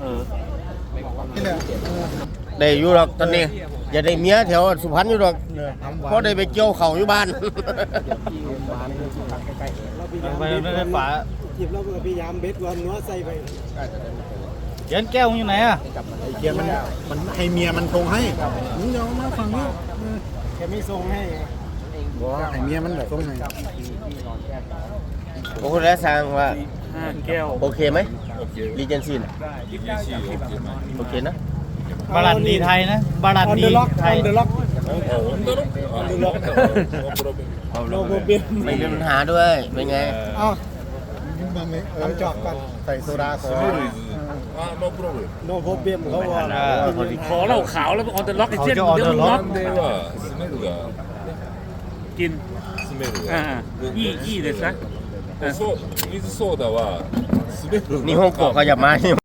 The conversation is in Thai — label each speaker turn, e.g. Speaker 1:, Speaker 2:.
Speaker 1: เออ
Speaker 2: ได้อยู่หรอกตอนนี้ อย่าได้เมียแถวสุพรรณอยู่หรอกเพราะได้ไปเกี่ยวเขาอยู่บ้าน
Speaker 1: ไปไม่ได้ฝา
Speaker 3: หยิบแล้วก็พยายามเบ็ดวันเนื้อใส่ไป
Speaker 1: เย็นแก้วมึงอยู่ไหนอะ
Speaker 4: เกียร์มันมันให้เมียมันทงให้มึงเดี๋ยวมาฟังนี่
Speaker 3: แกไม่ส่งให้ไง
Speaker 4: บอกให้เมียมันแบบทงให้
Speaker 2: โอ้โหแล้วสร้างว่า
Speaker 1: ห้าแก้ว
Speaker 2: โอเคไหม รีเจนซีนะโอเคนะ
Speaker 1: บาลันดีไทยนะบาลันดีไท
Speaker 3: ยโอ้โห
Speaker 2: ไม่มีปัญหาด้วยเป็นไง
Speaker 3: น้ำจอกกัน
Speaker 4: ใส่โซดาก่อ
Speaker 5: น
Speaker 3: โนโบเบียรเขาว่า
Speaker 6: ขอเหล้าขาวแล้วออเดอะล็อกไอ้เช่น
Speaker 1: เดี๋
Speaker 6: ยว
Speaker 1: มึง
Speaker 6: ล็อกกินอ่าอี้อี้เลยซะ
Speaker 5: 水ソーダは
Speaker 2: 滑る日本航空じゃ前に